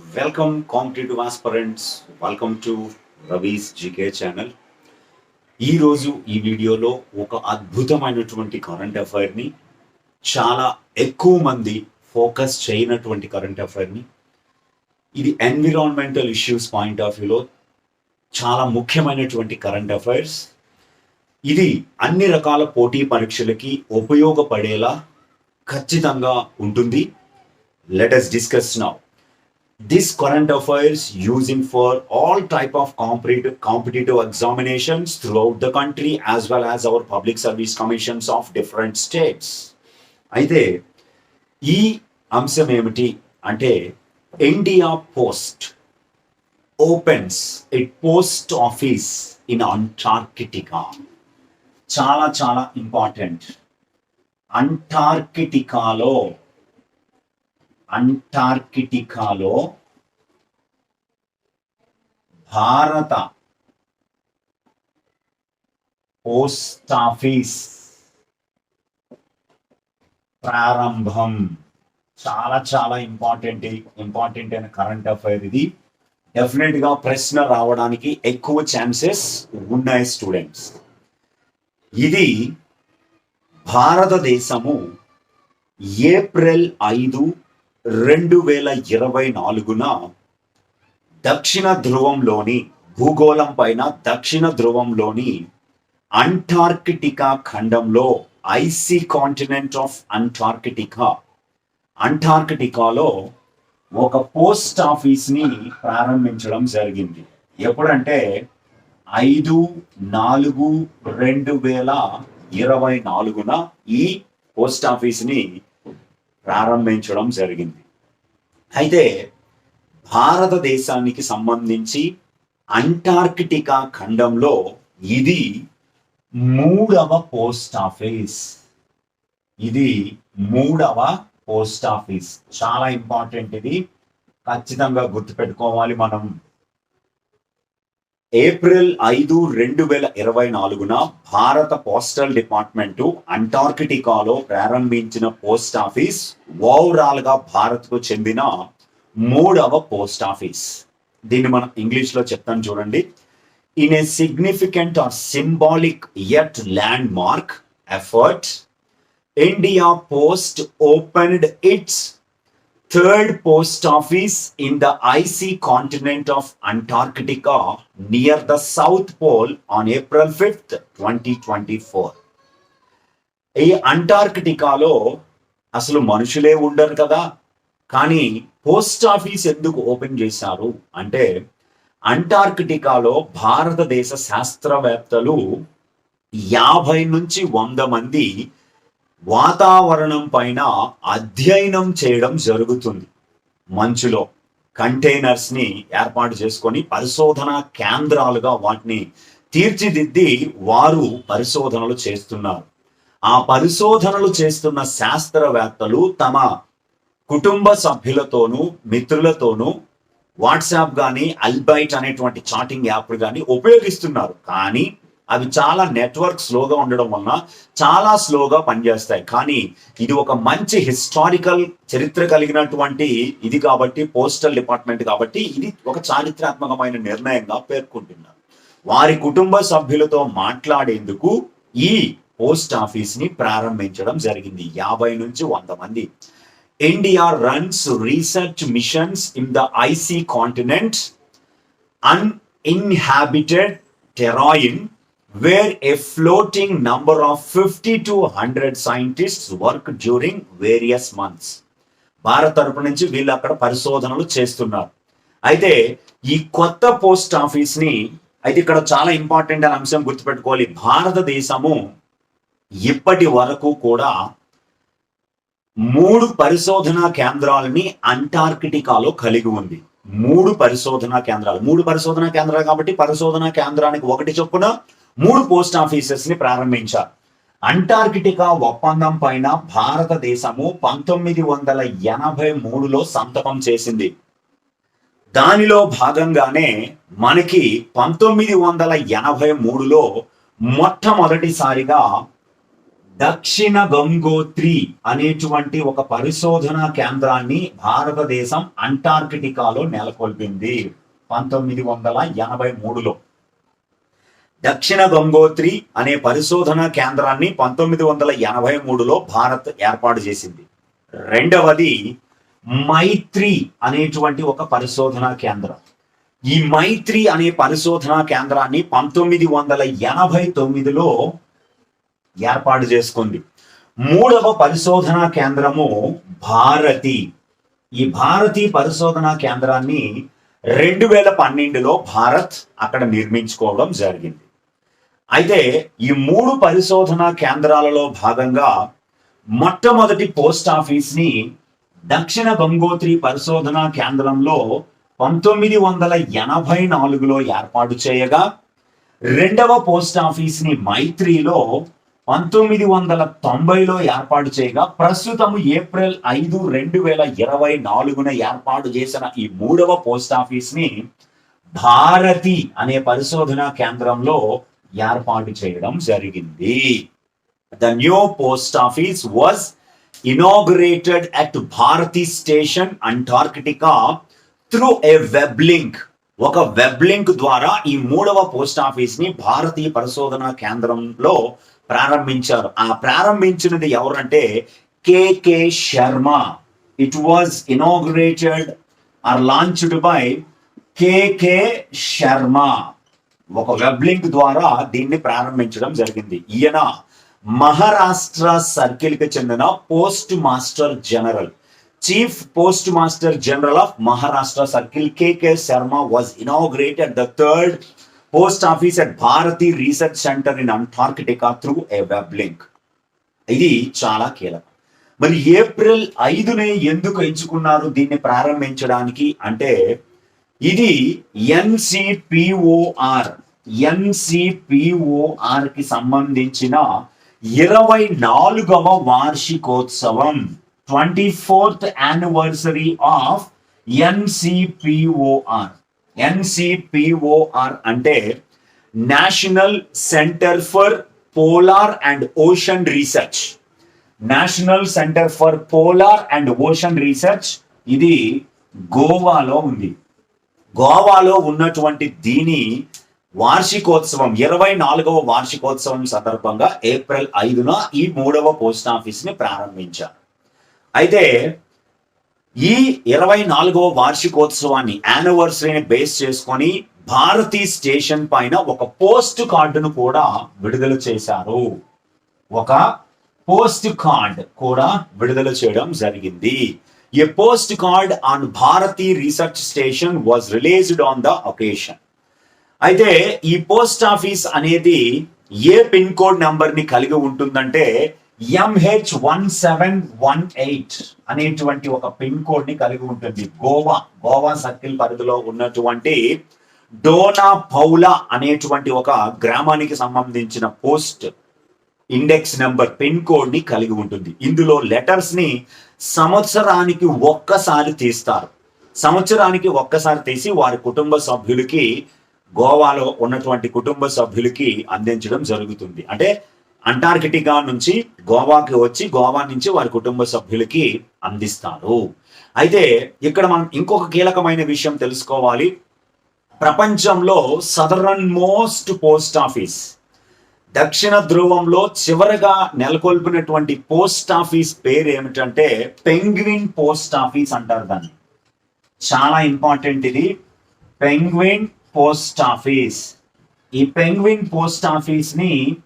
Welcome competitive aspirants welcome to Ravi's GK channel ఈరోజు ఈ వీడియోలో ఒక అద్భుతమైనటువంటి కరెంట్ అఫైర్ని చాలా ఎక్కువ మంది ఫోకస్ చేయనటువంటి కరెంట్ అఫైర్ని ఇది ఎన్విరాన్మెంటల్ ఇష్యూస్ పాయింట్ ఆఫ్ వ్యూలో చాలా ముఖ్యమైనటువంటి కరెంట్ అఫైర్స్ ఇది అన్ని రకాల పోటీ పరీక్షలకి ఉపయోగపడేలా ఖచ్చితంగా ఉంటుంది. Let us discuss now this current affairs using for all type of competitive competitive examinations throughout the country as well as our public service commissions of different states అయితే ఈ అంశం ఏమిటి అంటే India post opens it post office in Antarctica చాలా చాలా important అంటార్కిటికాలో అంటార్కిటికాలో భారత post office ప్రారంభం. చాలా చాలా ఇంపార్టెంట్ ఇంపార్టెంట్ అయిన కరెంట్ అఫైర్ ఇది. డెఫినెట్గా ప్రశ్న రావడానికి ఎక్కువ ఛాన్సెస్ ఉన్నాయి స్టూడెంట్స్ ఇది భారతదేశము ఏప్రిల్ ఐదు రెండు వేల ఇరవై నాలుగున దక్షిణ ధ్రువంలోని భూగోళం పైన దక్షిణ ధ్రువంలోని అంటార్కిటికా ఖండంలో ఐసీ కాంటినెంట్ ఆఫ్ అంటార్కిటికా. అంటార్కిటికాలో ఒక పోస్ట్ ఆఫీస్ని ప్రారంభించడం జరిగింది. ఎప్పుడంటే ఐదు నాలుగు రెండు వేల ఇరవై నాలుగున ఈ పోస్ట్ ఆఫీస్ని ప్రారంభించడం జరిగింది. అయితే భారతదేశానికి సంబంధించి అంటార్కిటికా ఖండంలో ఇది మూడవ పోస్ట్ ఆఫీస్. ఇది మూడవ పోస్ట్ ఆఫీస్. చాలా ఇంపార్టెంట్ ఇది. ఖచ్చితంగా గుర్తుపెట్టుకోవాలి మనం. ఏప్రిల్ ఐదు రెండు వేల ఇరవై నాలుగున భారత పోస్టల్ డిపార్ట్మెంటు అంటార్కిటికాలో ప్రారంభించిన పోస్ట్ ఆఫీస్ ఓవరాల్గా భారత్కు చెందిన మూడవ పోస్ట్ ఆఫీస్. దీన్ని మనం ఇంగ్లీష్లో చెప్తాను చూడండి. In a significant or symbolic yet landmark effort India post opened its third post office in the icy continent of Antarctica near the south pole on April fifth twenty twenty four ఈ అంటార్కిటికాలో అసలు మనుషులే ఉండరు కదా. కానీ post office ఎందుకు open చేశారు? అంటే అంటార్కిటికాలో భారతదేశ శాస్త్రవేత్తలు యాభై నుంచి వంద మంది వాతావరణం పైన అధ్యయనం చేయడం జరుగుతుంది. మంచులో కంటైనర్స్ని ఏర్పాటు చేసుకొని పరిశోధన కేంద్రాలుగా వాటిని తీర్చిదిద్ది వారు పరిశోధనలు చేస్తున్నారు. ఆ పరిశోధనలు చేస్తున్న శాస్త్రవేత్తలు తమ కుటుంబ సభ్యులతోనూ మిత్రులతోనూ వాట్సాప్ కానీ అల్బైట్ అనేటువంటి చాటింగ్ యాప్ కానీ ఉపయోగిస్తున్నారు. కానీ అవి చాలా నెట్వర్క్ స్లోగా ఉండడం వలన చాలా స్లోగా పనిచేస్తాయి. కానీ ఇది ఒక మంచి హిస్టారికల్ చరిత్ర కలిగినటువంటి ఇది కాబట్టి పోస్టల్ డిపార్ట్మెంట్ కాబట్టి ఇది ఒక చారిత్రాత్మకమైన నిర్ణయంగా పేర్కొంటున్నారు. వారి కుటుంబ సభ్యులతో మాట్లాడేందుకు ఈ పోస్ట్ ఆఫీస్ని ప్రారంభించడం జరిగింది. యాభై నుంచి వంద మంది. India runs research missions in the icy continent uninhabited terrain where a floating number of 50 to 100 scientists work during various months. Bharat తరపు నుంచి వీళ్ళు అక్కడ పరిశోధనలు చేస్తున్నారు. అయితే ఈ కొత్త పోస్ట్ ఆఫీస్ని అయితే ఇక్కడ చాలా ఇంపార్టెంట్ అనే అంశం గుర్తుపెట్టుకోవాలి. భారతదేశము ఇప్పటి వరకు కూడా మూడు పరిశోధనా కేంద్రాలని అంటార్కిటికాలో కలిగి ఉంది. మూడు పరిశోధనా కేంద్రాలు. మూడు పరిశోధనా కేంద్రాలు కాబట్టి పరిశోధనా కేంద్రానికి ఒకటి చొప్పున మూడు పోస్ట్ ఆఫీసెస్ని ప్రారంభించారు. అంటార్కిటికా ఒప్పందం పైన భారతదేశము పంతొమ్మిది వందల ఎనభై మూడులో సంతకం చేసింది. దానిలో భాగంగానే మనకి పంతొమ్మిది వందల ఎనభై మూడులో మొట్టమొదటిసారిగా దక్షిణ గంగోత్రి అనేటువంటి ఒక పరిశోధనా కేంద్రాన్ని భారతదేశం అంటార్కిటికాలో నెలకొల్పింది. పంతొమ్మిది వందల ఎనభై మూడులో. దక్షిణ గంగోత్రి అనే పరిశోధనా కేంద్రాన్ని పంతొమ్మిది వందల ఎనభై మూడులో భారత్ ఏర్పాటు చేసింది. రెండవది మైత్రి అనేటువంటి ఒక పరిశోధనా కేంద్రం. ఈ మైత్రి అనే పరిశోధనా కేంద్రాన్ని పంతొమ్మిది వందల ఎనభై తొమ్మిదిలో ఏర్పాటు చేసుకుంది. మూడవ పరిశోధనా కేంద్రము భారతి. ఈ భారతీ పరిశోధనా కేంద్రాన్ని రెండు వేల పన్నెండులో భారత్ అక్కడ నిర్మించుకోవడం జరిగింది. అయితే ఈ మూడు పరిశోధనా కేంద్రాలలో భాగంగా మొట్టమొదటి పోస్ట్ ఆఫీస్ని దక్షిణ గంగోత్రి పరిశోధనా కేంద్రంలో పంతొమ్మిది వందల ఎనభై నాలుగులో ఏర్పాటు చేయగా రెండవ పోస్ట్ ఆఫీస్ని మైత్రిలో పంతొమ్మిది వందల తొంభైలో ఏర్పాటు చేయగా ప్రస్తుతం ఏప్రిల్ ఐదు రెండు వేల ఇరవై నాలుగున ఏర్పాటు చేసిన ఈ మూడవ పోస్ట్ ఆఫీస్ని భారతి అనే పరిశోధనా కేంద్రంలో ఏర్పాటు చేయడం జరిగింది. The new post office was inaugurated at Bharati station Antarctica through a web link ఒక వెబ్ లింక్ ద్వారా ఈ మూడవ పోస్ట్ ఆఫీస్ని భారతీయ పరిశోధన కేంద్రంలో ప్రారంభించారు. ఆ ప్రారంభించినది ఎవరంటే KK Sharma. It was inaugurated or launched by KK Sharma. ఒక వెబ్ లింక్ ద్వారా దీన్ని ప్రారంభించడం జరిగింది. ఈయన మహారాష్ట్ర సర్కిల్కి చెందిన post master general. Chief post master general of Maharashtra circle KK Sharma was inaugurated the third post office at Bharati research centre in Antarctica through a web link ఇది చాలా కీలకం. మరి ఏప్రిల్ ఐదునే ఎందుకు ఎంచుకున్నారు దీన్ని ప్రారంభించడానికి? అంటే ఇది ఎన్సిపిఓఆర్ ఎన్సిపిఓఆర్కి సంబంధించిన ఇరవై నాలుగవ వార్షికోత్సవం. Twenty fourth anniversary of NCPOR NCPOR అంటే national centre for polar and ocean research national centre for polar and ocean research ఇది గోవాలో ఉంది. గోవాలో ఉన్నటువంటి దీని వార్షికోత్సవం ఇరవై నాలుగవ వార్షికోత్సవం సందర్భంగా ఏప్రిల్ ఐదున ఈ మూడవ పోస్ట్ ఆఫీస్ని ప్రారంభించారు. అయితే ఈ ఇరవై నాలుగవ వార్షికోత్సవాన్ని యానివర్సరీని బేస్ చేసుకొని భారతీ స్టేషన్ పైన ఒక పోస్ట్ కార్డును కూడా విడుదల చేశారు. ఒక పోస్ట్ కార్డ్ కూడా విడుదల చేయడం జరిగింది. A post card on Bharati research station was released on the occasion అయితే ఈ పోస్ట్ ఆఫీస్ అనేది ఏ పిన్ కోడ్ నంబర్ని కలిగి ఉంటుందంటే MH one seven one eight అనేటువంటి ఒక పిన్ కోడ్ని కలిగి ఉంటుంది. గోవా గోవా సర్కిల్ పరిధిలో ఉన్నటువంటి డోనా పౌలా అనేటువంటి ఒక గ్రామానికి సంబంధించిన పోస్ట్ ఇండెక్స్ నెంబర్ పిన్ కోడ్ని కలిగి ఉంటుంది. ఇందులో లెటర్స్ని సంవత్సరానికి ఒక్కసారి తీస్తారు. సంవత్సరానికి ఒక్కసారి తీసి వారి కుటుంబ సభ్యులకి గోవాలో ఉన్నటువంటి కుటుంబ సభ్యులకి అందించడం జరుగుతుంది. అంటే అంటార్కిటికా నుంచి గోవాకి వచ్చి గోవా నుంచి వారి కుటుంబ సభ్యులకి అందిస్తారు. అయితే ఇక్కడ మనం ఇంకొక కీలకమైన విషయం తెలుసుకోవాలి. ప్రపంచంలో సదరన్ మోస్ట్ పోస్ట్ ఆఫీస్ దక్షిణ ధ్రువంలో చివరగా నెలకొల్పినటువంటి పోస్ట్ ఆఫీస్ పేరు ఏమిటంటే పెంగ్విన్ పోస్ట్ ఆఫీస్ అంటారు దాన్ని. చాలా ఇంపార్టెంట్ ఇది. Penguin post office. ఈ పెంగ్విన్ పోస్ట్ ఆఫీస్ని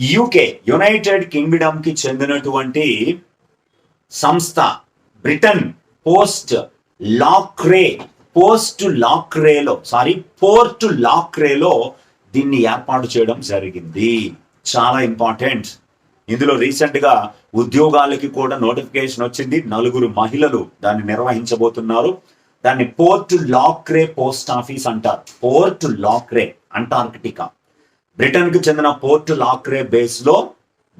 యూకే యునైటెడ్ కింగ్డమ్కి చెందినటువంటి సంస్థ బ్రిటన్ పోస్ట్ లాక్రే పోస్ట్ లాక్రేలో సారీ పోర్ట్ లాక్రేలో దీన్ని ఏర్పాటు చేయడం జరిగింది. చాలా ఇంపార్టెంట్. ఇందులో రీసెంట్గా ఉద్యోగాలకి కూడా నోటిఫికేషన్ వచ్చింది. నలుగురు మహిళలు దాన్ని నిర్వహించబోతున్నారు. దాన్ని పోర్ట్ లాక్రే పోస్ట్ ఆఫీస్ అంటారు. Port Lockroy Antarctica. బ్రిటన్కు చెందిన పోర్ట్ లాక్రే బేస్లో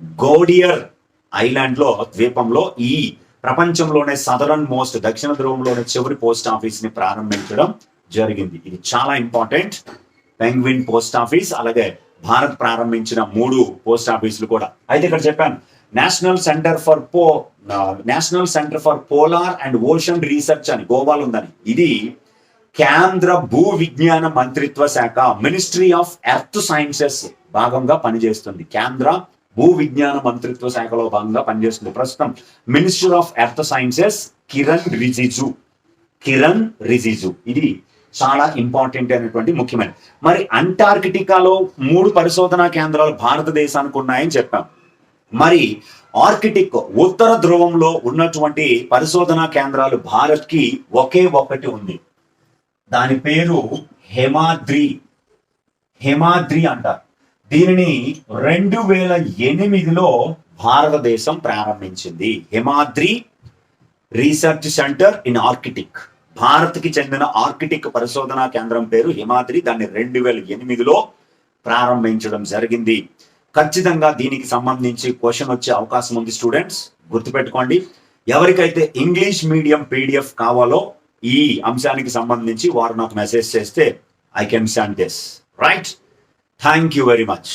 గోడియర్ ఐలాండ్లో ద్వీపంలో ఈ ప్రపంచంలోనే సదరన్ మోస్ట్ దక్షిణ ధ్రువంలోనే చివరి పోస్ట్ ఆఫీస్ని ప్రారంభించడం జరిగింది. ఇది చాలా ఇంపార్టెంట్. పెంగ్విన్ పోస్ట్ ఆఫీస్ అలాగే భారత్ ప్రారంభించిన మూడు పోస్ట్ ఆఫీసులు కూడా. అయితే ఇక్కడ చెప్పాను national centre for po national centre for polar and ocean research అని గోవాలో ఉందని. ఇది కేంద్ర భూ విజ్ఞాన మంత్రిత్వ శాఖ మినిస్ట్రీ ఆఫ్ ఎర్త్ సైన్సెస్ భాగంగా పనిచేస్తుంది. కేంద్ర భూ విజ్ఞాన మంత్రిత్వ శాఖలో భాగంగా పనిచేస్తుంది. ప్రస్తుతం minister of earth sciences Kiran Rijiju. Kiran Rijiju. ఇది చాలా ఇంపార్టెంట్ అయినటువంటి ముఖ్యమైన మరి అంటార్కిటికాలో మూడు పరిశోధనా కేంద్రాలు భారతదేశానికి ఉన్నాయని చెప్పాం. మరి ఆర్కిటిక్ ఉత్తర ధ్రువంలో ఉన్నటువంటి పరిశోధనా కేంద్రాలు భారత్కి ఒకే ఒకటి ఉంది. దాని పేరు హేమాద్రి. హేమాద్రి అంటారు. దీనిని రెండు వేల ఎనిమిదిలో భారతదేశం ప్రారంభించింది. Himadri research centre in Arctic. భారత్కి చెందిన ఆర్కిటిక్ పరిశోధనా కేంద్రం పేరు హిమాద్రి. దాన్ని రెండు వేల ఎనిమిదిలో ప్రారంభించడం జరిగింది. ఖచ్చితంగా దీనికి సంబంధించి క్వశ్చన్ వచ్చే అవకాశం ఉంది స్టూడెంట్స్. గుర్తుపెట్టుకోండి ఎవరికైతే ఇంగ్లీష్ మీడియం పీడిఎఫ్ కావాలో ఈ అంశానికి సంబంధించి వారు నాకు మెసేజ్ చేస్తే I can send this. Right? Thank you very much.